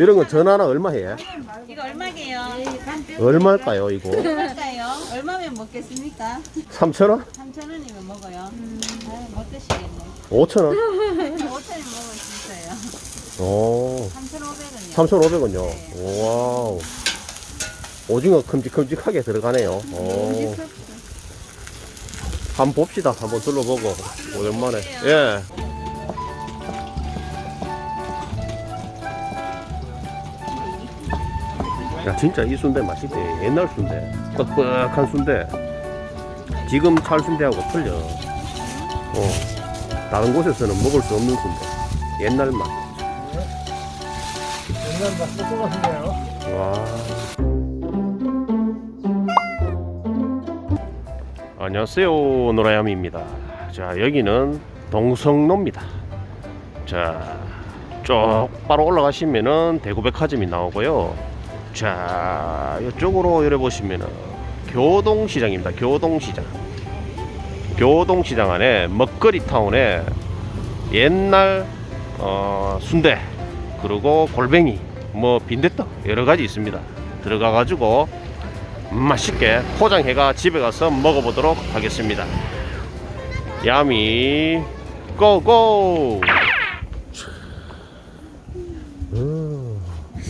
이런 거 전화나 얼마 해? 이거 얼마게요? 얼마일까요, 이거? 얼마일까요? 얼마면 먹겠습니까? 3,000원? 3,000원이면 먹어요. 아유, 못 드시겠네. 5,000원? 5,000원 먹을 수 있어요. 오, 3,500원이요. 3,500원요. 와우. 오징어 큼직큼직하게 들어가네요. 오. 한번 봅시다. 한번 둘러보고. 오랜만에. 예. 야, 진짜 이 순대 맛있대. 옛날 순대. 뻑뻑한 순대. 지금 찰 순대하고 틀려. 어. 다른 곳에서는 먹을 수 없는 순대. 옛날 맛. 옛날 맛 똑똑하신데요? 와. 안녕하세요. 노라야미입니다. 자, 여기는 동성로입니다. 자, 쭉 바로 올라가시면은 대구백화점이 나오고요. 자, 이쪽으로 이래 보시면은 교동시장입니다. 교동시장. 교동시장 안에 먹거리 타운에 옛날 어, 순대 그리고 골뱅이 뭐 빈대떡 여러 가지 있습니다. 들어가 가지고 맛있게 포장해가 집에 가서 먹어보도록 하겠습니다. 야미 고고.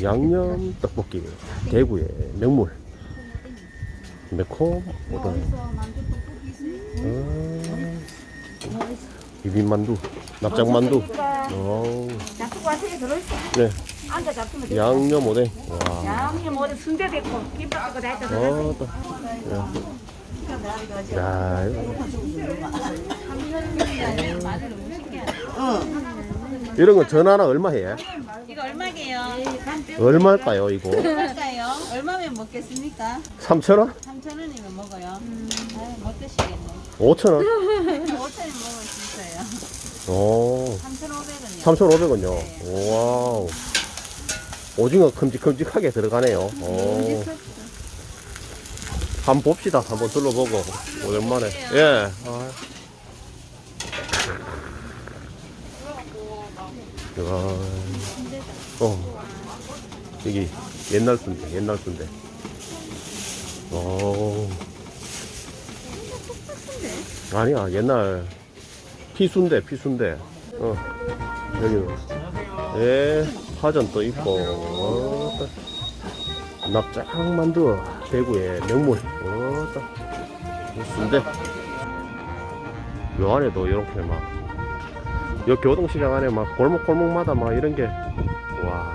양념 떡볶이 대구의 명물 매콤 오동 음, 비빔만두 납작만두 들어있어. 네 앉아 잡수면 돼. 양념 오뎅 와 양념 어디 순대도 있고 김밥도 다 있다. 어, 또. 야. 야, 이거. 이런 거 전화나 얼마 해? 이거 얼마게요? 얼마일까요, 이거? 얼마일까요? 얼마면 먹겠습니까? 3,000원? 3,000원이면 먹어요. 아유, 못 드시겠네. 5,000원? 5,000원 먹을 수 있어요. 오, 3,500원이요. 3,500원요. 와우. 오징어 큼직큼직하게 들어가네요. 오. 한번 봅시다. 한번 둘러보고. 오랜만에. 예. 아. 야. 어. 여기 옛날 순대, 옛날 순대. 오. 아니야, 옛날 피순대, 피순대. 어. 여기. 예, 파전 또 있고. 어, 또. 납작만두, 대구의 명물. 어, 또. 순대. 요 안에도 이렇게 막. 요 교동시장 안에 막 골목 골목마다 막 이런 게. 와.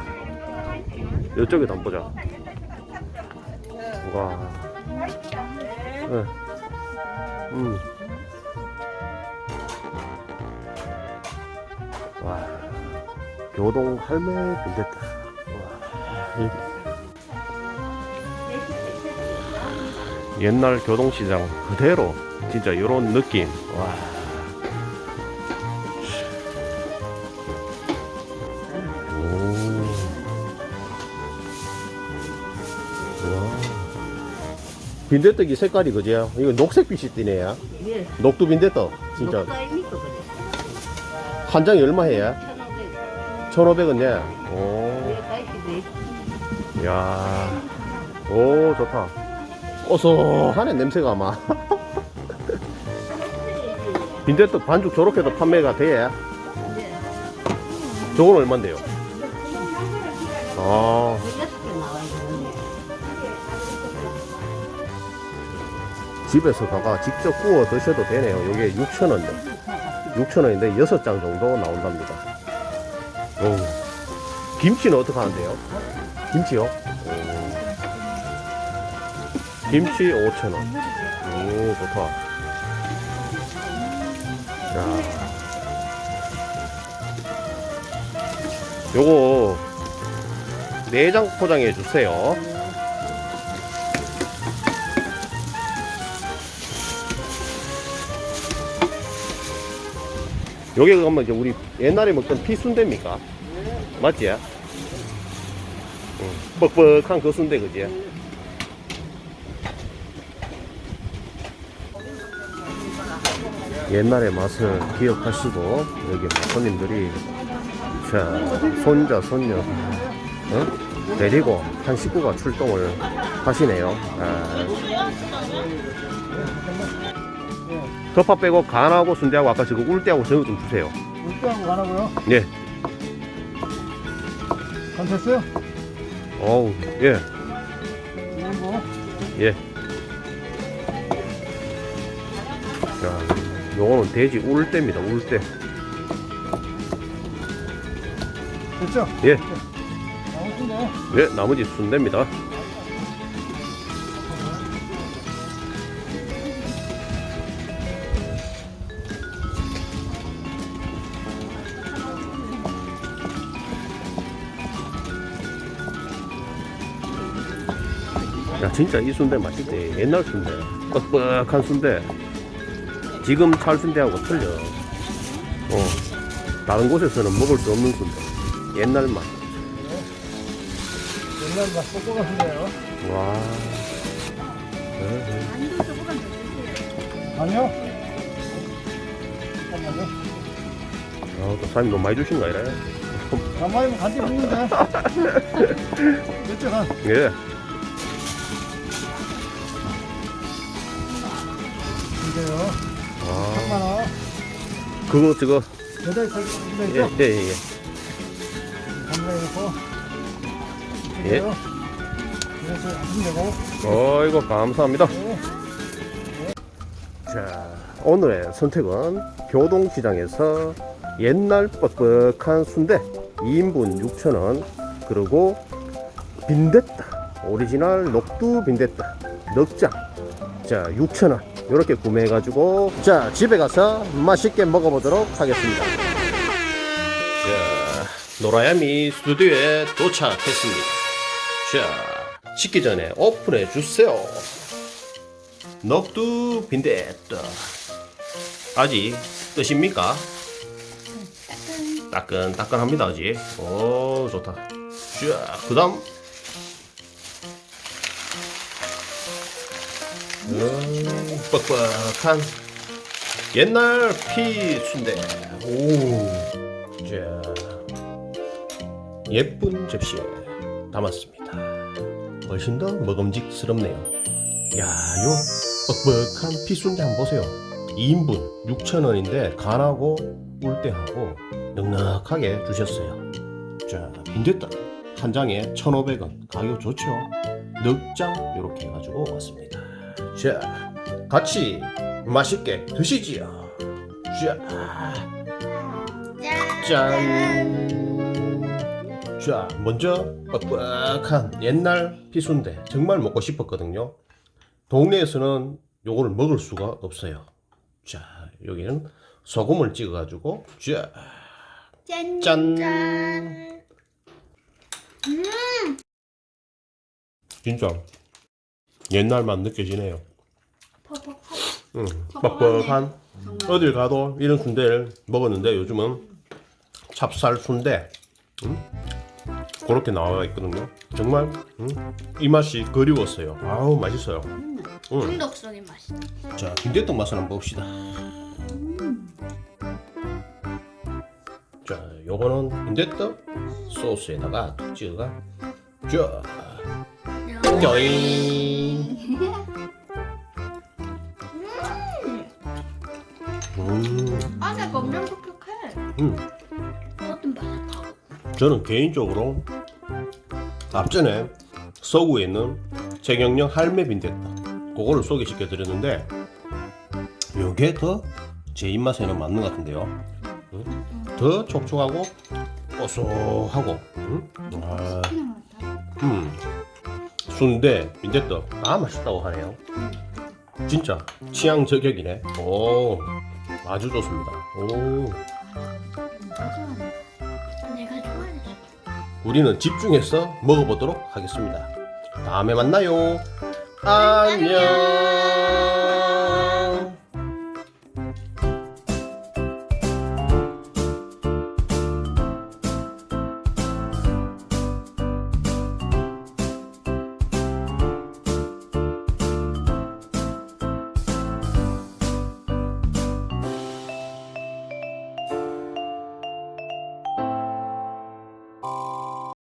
이쪽에도 한번 보자. 와. 예. 음. 와. 교동 할매 빈대떡. 와. 이- 옛날 교동시장 그대로 진짜 이런 느낌. 와. 빈대떡이 색깔이 그지요? 이거 녹색빛이 띠네요. 예. 녹두 빈대떡. 진짜. 그래. 한 장이 얼마 해요? 천오백. 1,500원 예. 오. 예, 다이시지. 야. 오, 좋다. 고소하네, 냄새가 아마. 빈대떡 반죽 저렇게도 판매가 돼. 저건 얼만데요? 아, 집에서 가가 직접 구워 드셔도 되네요. 이게 6,000원인데. 6,000원인데 6장 정도 나온답니다. 오. 김치는 어떻게 하는데요? 김치요? 오. 김치 5,000원. 오, 좋다. 야. 요거 내장 포장해 주세요. 요게 그러면 이제 우리 옛날에 먹던 피순대입니까? 맞지? 응. 뻑뻑한 그 순대 그지? 옛날의 맛을 기억하시고 여기 뭐 손님들이 자 손자 손녀 어? 데리고 한 식구가 출동을 하시네요. 아. 덮밥 빼고 간하고 순대하고 아까 저거 울대하고 저거 좀 주세요. 물병 가라고요? 예. 간 됐어요? 어우, 예, 이런 거. 예. 자, 요거는 돼지 울대입니다, 울대. 됐죠? 예, 나오신데. 예, 나머지 순대입니다. 야, 진짜 이 순대 맛있대. 옛날 순대. 뻑뻑한 순대. 지금 찰 순대하고 틀려. 어. 다른 곳에서는 먹을 수 없는 순대. 옛날 맛. 옛날 맛 뽀뽀하신데요. 와. 네, 아니요. 잠깐만요. 아, 또 사장님 너무 많이 주신 거 아니라? 가만히 간지 없는데. 됐죠, 간. 예. 이제요. 아, 잠깐만 원. 그거, 저거. 여덟 살 준비돼 예? 예, 예. 예. 넣고. 예. 되고. 어이구, 감사합니다. 네. 자, 오늘의 선택은 교동시장에서 옛날 뻑뻑한 순대 2인분 6,000원 그리고 빈대떡 오리지널 녹두 빈대떡 넉장 자 6,000원 이렇게 구매해가지고 자 집에 가서 맛있게 먹어보도록 하겠습니다. 자 노라야미 스튜디오에 도착했습니다. 자 식기 전에 오픈해 주세요. 넉두 빈대떡. 아직 뜨십니까? 따끈따끈합니다 아직 오 좋다. 쫙 그다음 음, 뻑뻑한 옛날 피 순대. 오 자 예쁜 접시에 담았습니다. 훨씬 더 먹음직스럽네요. 야 요 뻑뻑한 피 순대 한번 보세요. 2인분 6,000원인데 간하고 울대하고 넉넉하게 주셨어요. 자 빈대떡 한 장에 1,500원. 가격 좋죠? 넉장 이렇게 해가지고 왔습니다 자 같이 맛있게 드시지요 짠 자, 먼저 뻑뻑한 옛날 피순대 정말 먹고 싶었거든요. 동네에서는 요거를 먹을 수가 없어요. 자, 여기는 소금을 찍어가지고 자, 짠. 짠. 진짜 옛날 맛 느껴지네요. 퍽퍽. 응, 뻑뻑한 어딜 가도 이런 순대를 먹었는데 요즘은 찹쌀 순대 응? 그렇게 나와 있거든요. 정말 응? 이 맛이 그리웠어요. 아우 맛있어요. 응. 중독성의 맛이다. 자 빈대떡 맛을 한번 봅시다. 자 요거는 빈대떡 소스에다가 툭 찍어가 자껴 잉. 음. 아삭 엄청 퍽퍽해. 음. 어떤 바삭하고. 저는 개인적으로 앞전에 서구에 있는 최경영 할매 빈대떡 그거를 소개시켜 드렸는데 요게 더 제 입맛에는 맞는 것 같은데요 응? 더 촉촉하고 고소하고 응? 아, 음. 순대 빈대떡 다 맛있다고 하네요 진짜 취향 저격이네 오 아주 좋습니다 오 내가 좋아하는. 우리는 집중해서 먹어보도록 하겠습니다. 다음에 만나요. 안녕.